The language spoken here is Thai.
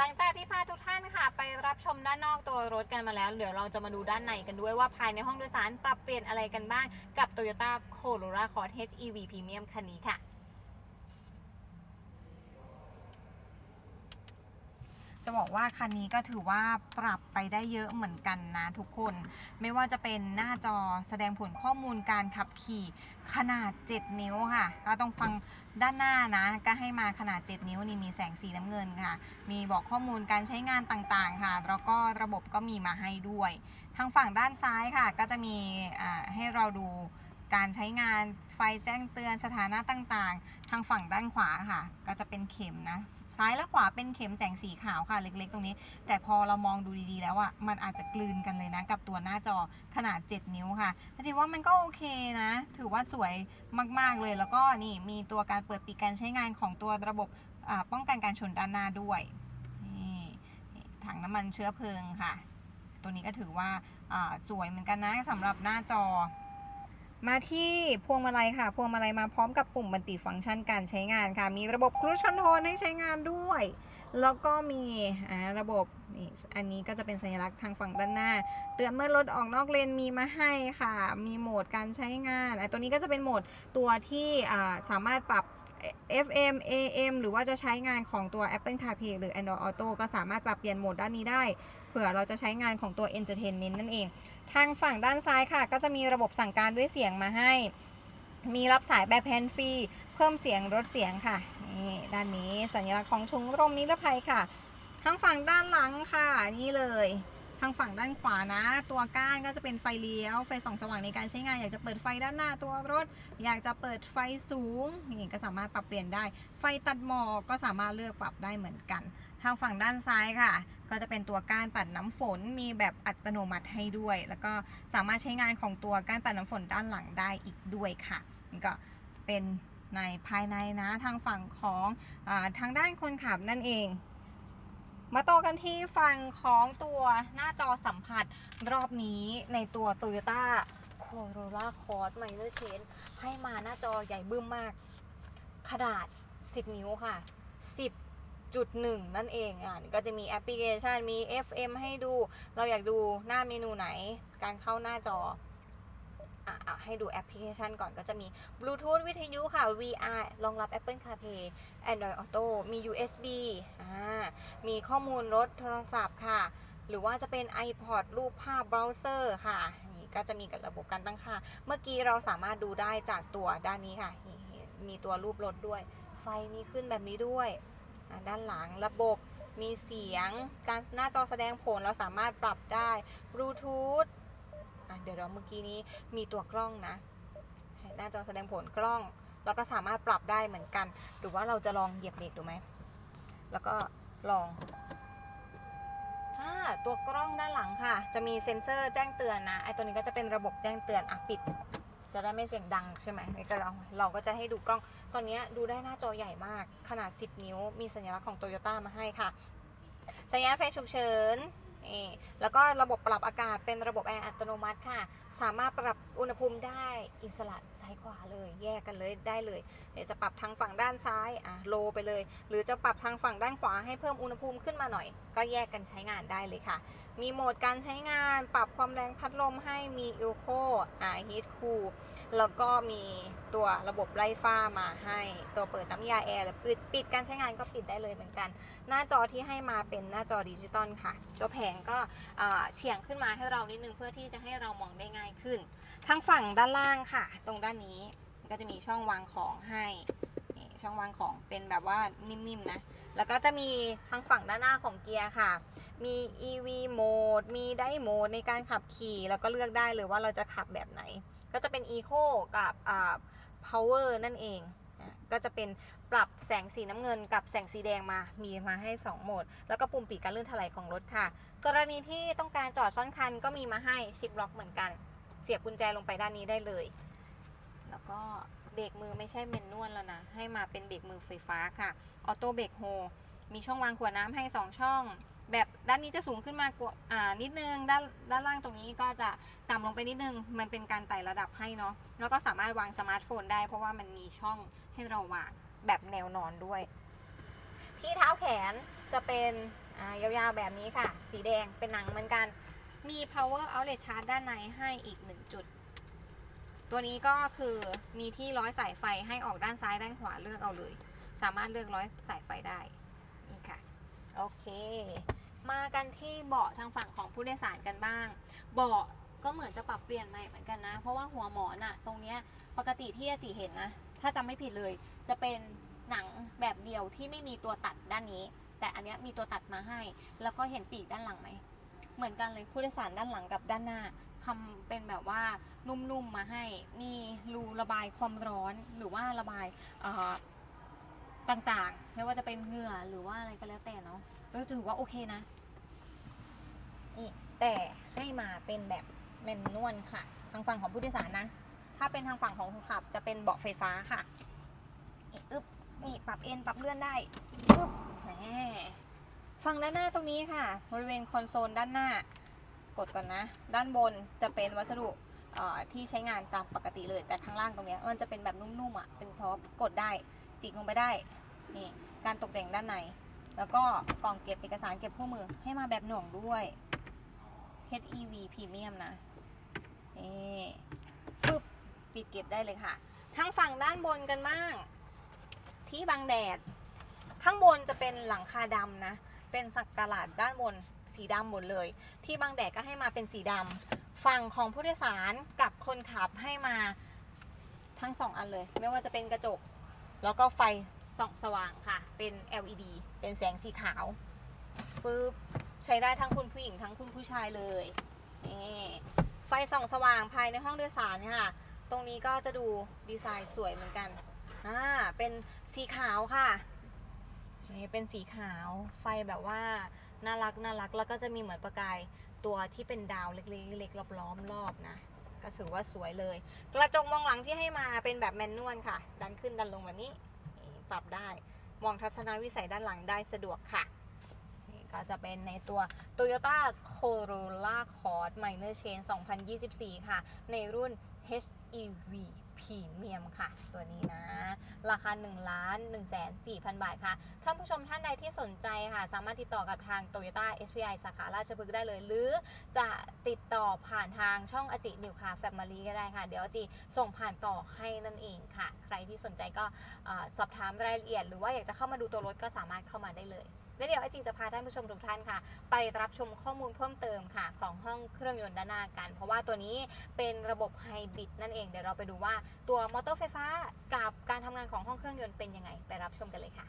หลังจากที่พาทุกท่านค่ะ ไปรับชมด้านนอกตัวรถกันมาแล้ว เดี๋ยวเราจะมาดูด้านในกันด้วยว่าภายในห้องโดยสารปรับเปลี่ยนอะไรกันบ้างกับ Toyota Corolla Cross HEV Premium คันนี้ค่ะจะบอกว่าคันนี้ก็ถือว่าปรับไปได้เยอะเหมือนกันนะทุกคน ไม่ว่าจะเป็นหน้าจอแสดงผลข้อมูลการขับขี่ขนาด 7 นิ้วค่ะก็ต้องฟัง ด้านหน้านะก็ให้มาขนาด 7 นิ้วนี่มีแสงสีน้ำเงินค่ะ มีบอกข้อมูลการใช้งานต่างๆค่ะ แล้วก็ระบบก็มีมาให้ด้วย ทางฝั่งด้านซ้ายค่ะ ก็จะมีให้เราดู การใช้งานไฟแจ้งเตือนสถานะต่างๆ ทางฝั่งด้านขวาค่ะ ก็จะเป็นเข็มนะ ซ้ายและขวาเป็นเข็มแสงสีขาวค่ะ เล็กๆ ตรงนี้ แต่พอเรามองดูดีๆ แล้วอะมันอาจจะกลืนกันเลยนะ กับตัวหน้าจอขนาด 7 นิ้วค่ะจริงๆว่ามันก็โอเคนะ ถือว่าสวยมากๆเลยแล้วก็นี่มีตัวการเปิดปิดการใช้งานของตัวระบบป้องกันการชนด้านหน้าด้วยนี่ถังน้ำมันเชื้อเพลิงค่ะ ตัวนี้ก็ถือว่าสวยเหมือนกันนะสำหรับหน้าจอ มาที่พวงมาลัยค่ะ พวงมาลัยมาพร้อมกับปุ่มบันติฟังก์ชันการใช้งานค่ะ มีระบบครูชอนโทนให้ใช้งานด้วย แล้วก็มีระบบนี่อันนี้ก็จะเป็นสัญลักษณ์ทางฝั่งด้านหน้า เตือนเมื่อรถออกนอกเลนมีมาให้ค่ะ มีโหมดการใช้งานไอ้ตัวนี้ก็จะเป็นโหมดตัวที่สามารถปรับ FM AM หรือว่าจะใช้งานของตัว Apple CarPlay หรือ Android Auto ก็สามารถปรับเปลี่ยนโหมดด้านนี้ได้ เผื่อเราจะใช้งานของตัว Entertainment นั่นเอง ทางฝั่งด้านซ้ายค่ะ ก็จะมีระบบสั่งการด้วยเสียงมาให้ มีรับสายแบบแฮนฟรี เพิ่มเสียงลดเสียงค่ะ นี่ด้านนี้สัญลักษณ์ของชุงรมนิรภัยค่ะ ทางฝั่งด้านหลังค่ะ นี่เลย ทางฝั่งด้านขวานะ ตัวก้านก็จะเป็นไฟเลี้ยว ไฟส่องสว่างในการใช้งาน อยากจะเปิดไฟด้านหน้าตัวรถ อยากจะเปิดไฟสูงนี่ก็สามารถปรับเปลี่ยนได้ ไฟตัดหมอกก็สามารถเลือกปรับได้เหมือนกัน ทางฝั่งด้านซ้ายค่ะ ก็จะเป็นตัวก้านปัดน้ำฝน มีแบบอัตโนมัติให้ด้วย แล้วก็สามารถใช้งานของตัวก้านปัดน้ำฝนด้านหลังได้อีกด้วยค่ะนี่ก็เป็นในภายในนะทางฝั่งของอทางด้านคนขับนั่นเอง มาต่อกันที่ฝั่งของตัวหน้าจอสัมผัสรอบนี้ในตัว Toyota Corolla Cross Minor Change ให้มาหน้าจอใหญ่บึ้มมาก ขนาด 10 นิ้วค่ะ 10จุดหนึ่งนั่นเองอะก็จะมีแอปพลิเคชันมี FM ให้ดู เราอยากดูหน้าเมนูไหน การเข้าหน้าจออะอะให้ดูแอปพลิเคชันก่อนก็จะมี Bluetooth วิทยุค่ะ VR รองรับ Apple CarPlay Android Auto มี USB อ่า มีข้อมูลรถโทรศัพท์ค่ะ หรือว่าจะเป็น iPod รูปภาพเบราว์เซอร์ค่ะนี่ก็จะมีกับระบบการตั้งค่า เมื่อกี้เราสามารถดูได้จากตัวด้านนี้ค่ะ มีตัวรูปรถด้วย ไฟมีขึ้นแบบนี้ด้วย ด้านหลังระบบมีเสียง การหน้าจอแสดงผลเราสามารถปรับได้บลูทูธเดี๋ยวเราเมื่อกี้นี้มีตัวกล้องนะ หน้าจอแสดงผลกล้อง แล้วก็สามารถปรับได้เหมือนกัน หรือว่าเราจะลองเหยียบเบรกดูไหม แล้วก็ ลองอ่าตัวกล้องด้านหลังค่ะ จะมีเซ็นเซอร์แจ้งเตือนนะ ไอตัวนี้ก็จะเป็นระบบแจ้งเตือน อะปิด จะได้ไม่เสียงดังใช่ไหมนี่ก็เราเราก็จะให้ดูกล้อง ตอนนี้ดูได้หน้าจอใหญ่มาก ขนาด 10 นิ้ว มีสัญลักษณ์ของโตโยต้ามาให้ค่ะ สัญญาณไฟฉุกเฉินนี่แล้วก็ระบบปรับอากาศเป็นระบบแอร์อัตโนมัติค่ะ สามารถปรับอุณหภูมิได้อิสระายขวาเลย แยกกันเลยได้เลยเดี๋ยวจะปรับทางฝั่งด้านซ้ายอะโลไปเลย หรือจะปรับทางฝั่งด้านขวาให้เพิ่มอุณหภูมิขึ้นมาหน่อย ก็แยกกันใช้งานได้เลยค่ะ มีโหมดการใช้งานปรับความแรงพัดลมให้มีอีโคอ่าฮีทคูลแล้วก็มีตัวระบบไล่ฟ้ามาให้ ตัวเปิดน้ำยาแอร์แล้วปิดปิดการใช้งานก็ปิดได้เลยเหมือนกัน หน้าจอที่ให้มาเป็นหน้าจอดิจิตอลค่ะ ตัวแผงก็เฉียงขึ้นมาให้เรานิดนึงเพื่อที่จะให้เรามองได้ง่ายขึ้น ทางฝั่งด้านล่างค่ะ ตรงด้านนี้ก็จะมีช่องวางของให้ช่องวางของเป็นแบบว่านิ่มๆนะ แล้วก็จะมีทางฝั่งด้านหน้าของเกียร์ค่ะ มี EV โหมด มีได้โหมดในการขับขี่ แล้วก็เลือกได้เลยว่าเราจะขับแบบไหน ก็จะเป็น Eco กับ Power นั่นเอง ก็จะเป็นปรับแสงสีน้ำเงินกับแสงสีแดงมา มีมาให้ 2 โหมด แล้วก็ปุ่มปิดการลื่นถลายของรถค่ะ กรณีที่ต้องการจอดซ่อนคันก็มีมาให้ชิปล็อกเหมือนกัน สียบกุญแจลงไปด้านนี้ได้เลย แล้วก็เบรกมือไม่ใช่เมนนวลแล้วนะ ให้มาเป็นเบรกมือไฟฟ้าค่ะ ออโต้เบรกโฮ มีช่องวางขวดน้ำให้ 2 ช่อง แบบด้านนี้จะสูงขึ้นมากว่าอ่านิดนึง ด้านด้านล่างตรงนี้ก็จะต่ำลงไปนิดนึง มันเป็นการไต่ระดับให้เนาะ แล้วก็สามารถวางสมาร์ทโฟนได้เพราะว่ามันมีช่องให้เราวางแบบแนวนอนด้วย ที่เท้าแขนจะเป็นยาวๆแบบนี้ค่ะ สีแดงเป็นหนังเหมือนกัน มี power outlet charge ด้านในให้อีก 1 จุด ตัวนี้ก็คือมีที่ร้อยสายไฟให้ออกด้านซ้ายด้านขวาเลือกเอาเลย สามารถเลือกร้อยสายไฟได้นี่ค่ะ โอเค มากันที่เบาะทางฝั่งของผู้โดยสารกันบ้าง เบาะก็เหมือนจะปรับเปลี่ยนใหม่เหมือนกันนะ เพราะว่าหัวหมอนอะตรงเนี้ยปกติที่อาจิเห็นนะ ถ้าจำไม่ผิดเลย จะเป็นหนังแบบเดียวที่ไม่มีตัวตัดด้านนี้ แต่อันเนี้ยมีตัวตัดมาให้ แล้วก็เห็นปีกด้านหลังไหม เหมือนกันเลยผู้โดยสารด้านหลังกับด้านหน้าทำเป็นแบบว่านุ่มๆมาให้ มีรูระบายความร้อนหรือว่าระบายต่างๆ ไม่ว่าจะเป็นเหงื่อหรือว่าอะไรก็แล้วแต่เนาะก็ถือว่าโอเคนะนี่แต่ให้มาเป็นแบบแมนนวลค่ะ ทางฝั่งของผู้โดยสารนะ ถ้าเป็นทางฝั่งของคนขับ จะเป็นเบาะไฟฟ้าค่ะอึ๊บนี่ปรับเอ็นปรับเลื่อนได้อึ๊บแหม ฝั่งด้านหน้าตรงนี้ค่ะ บริเวณคอนโซลด้านหน้ากดก่อนนะ ด้านบนจะเป็นวัสดุที่ใช้งานตามปกติเลย แต่ข้างล่างตรงนี้มันจะเป็นแบบนุ่มๆอะ เป็นซอฟกดได้ จิกลงไปได้ นี่ การตกแต่งด้านใน แล้วก็กล่องเก็บเอกสารเก็บคู่มือให้มาแบบหน่วงด้วย HEV Premium นะ นี่ปึ๊บปิดเก็บได้เลยค่ะ ทั้งฝั่งด้านบนกันบ้าง ที่บังแดด ข้างบนจะเป็นหลังคาดำนะ เป็นสักการะด้านบนสีดำหมดเลย ที่บังแดดก็ให้มาเป็นสีดำฝั่งของผู้โดยสารกับคนขับให้มาทั้งสองอันเลย ไม่ว่าจะเป็นกระจก แล้วก็ไฟส่องสว่างค่ะ เป็น LED เป็นแสงสีขาวปึ๊บใช้ได้ทั้งคุณผู้หญิงทั้งคุณผู้ชายเลยนี่ไฟส่องสว่างภายในห้องโดยสารค่ะ ตรงนี้ก็จะดูดีไซน์สวยเหมือนกันอ่าเป็นสีขาวค่ะ นี่เป็นสีขาวไฟแบบว่าน่ารักน่ารักแล้วก็จะมีเหมือนประกายตัวที่เป็นดาวเล็กๆๆล้อมๆรอบนะก็ถือว่าสวยเลย กระจกมองหลังที่ให้มาเป็นแบบแมนนวลค่ะ ดันขึ้นดันลงแบบนี้ปรับได้มองทัศนวิสัยด้านหลังได้สะดวกค่ะก็จะเป็นในตัว Toyota Corolla Cross Minor Change 2024 ค่ะ ในรุ่น HEV Premium ค่ะ ตัวนี้นะ ราคา1ล้าน1แสน4,000 บาทค่ะ ท่านผู้ชมท่านใดที่สนใจค่ะ สามารถติดต่อกับทาง Toyota SPI สาขาราชพฤกษ์ได้เลย หรือจะติดต่อผ่านทางช่องอจินิวคาแฟมิลี่ก็ได้ค่ะ เดี๋ยวอจิส่งผ่านต่อให้นั่นเองค่ะ ใครที่สนใจก็อสอบถามรายละเอียด หรือว่าอยากจะเข้ามาดูตัวรถก็สามารถเข้ามาได้เลย และเดี๋ยวไอจิงจะพาท่านผู้ชมทุกท่านค่ะ ไปรับชมข้อมูลเพิ่มเติมค่ะ ของห้องเครื่องยนต์ด้านหน้ากัน เพราะว่าตัวนี้เป็นระบบไฮบริดนั่นเองเดี๋ยวเราไปดูว่าตัวมอเตอร์ไฟฟ้ากับการทำงานของห้องเครื่องยนต์เป็นยังไง ไปรับชมกันเลยค่ะ